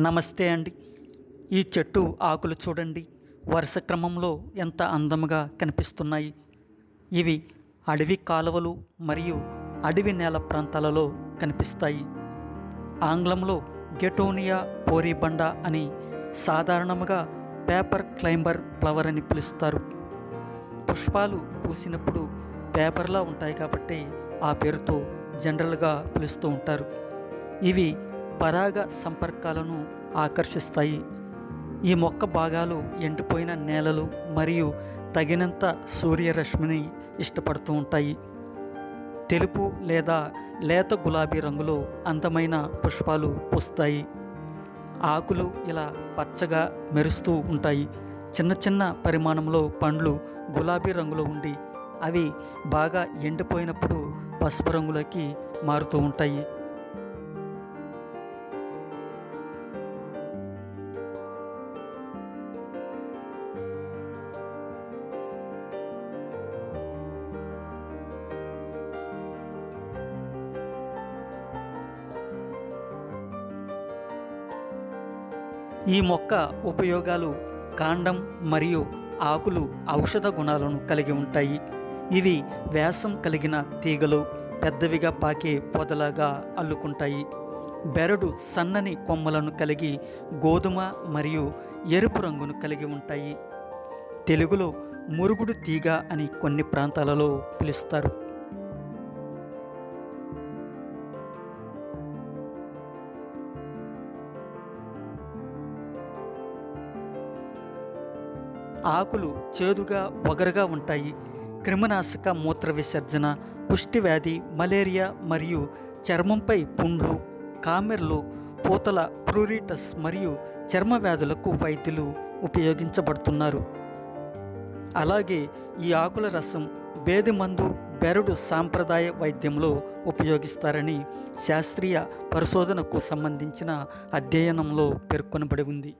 నమస్తే అండి. ఈ చెట్టు ఆకులు చూడండి. వరుస క్రమంలో ఎంత అందముగా కనిపిస్తున్నాయి. ఇవి అడవి కాలువలు మరియు అడవి నేల ప్రాంతాలలో కనిపిస్తాయి. ఆంగ్లంలో గెటోనియా పోరీబండ అని సాధారణంగా పేపర్ క్లైంబర్ ఫ్లవర్ అని పిలుస్తారు. పుష్పాలు పూసినప్పుడు పేపర్లా ఉంటాయి కాబట్టి ఆ పేరుతో జనరల్గా పిలుస్తూ ఉంటారు. ఇవి పరాగ సంపర్కాలను ఆకర్షిస్తాయి. ఈ మొక్క భాగాలు ఎండిపోయిన నేలలు మరియు తగినంత సూర్యరశ్మిని ఇష్టపడుతూ ఉంటాయి. తెలుపు లేదా లేత గులాబీ రంగులో అందమైన పుష్పాలు పూస్తాయి. ఆకులు ఇలా పచ్చగా మెరుస్తూ ఉంటాయి. చిన్న చిన్న పరిమాణంలో పండ్లు గులాబీ రంగులో ఉండి అవి బాగా ఎండిపోయినప్పుడు పసుపు రంగులోకి మారుతూ ఉంటాయి. ఈ మొక్క ఉపయోగాలు కాండం మరియు ఆకులు ఔషధ గుణాలను కలిగి ఉంటాయి. ఇవి వ్యాసం కలిగిన తీగలు పెద్దవిగా పాకే పొదలాగా అల్లుకుంటాయి. బెరడు సన్నని కొమ్మలను కలిగి గోధుమ మరియు ఎరుపు రంగును కలిగి ఉంటాయి. తెలుగులో మురుగుడు తీగ అని కొన్ని ప్రాంతాలలో పిలుస్తారు. ఆకులు చేదుగా ఒగరుగా ఉంటాయి. క్రిమినాశక మూత్ర విసర్జన పుష్టివ్యాధి మలేరియా మరియు చర్మంపై పుండ్లు కామెర్లు పూతల ప్రూరిటస్ మరియు చర్మ వ్యాధులకు వైద్యులు ఉపయోగించబడుతున్నారు. అలాగే ఈ ఆకుల రసం బేది మందు బెరడు సాంప్రదాయ వైద్యంలో ఉపయోగిస్తారని శాస్త్రీయ పరిశోధనకు సంబంధించిన అధ్యయనంలో పేర్కొనబడి ఉంది.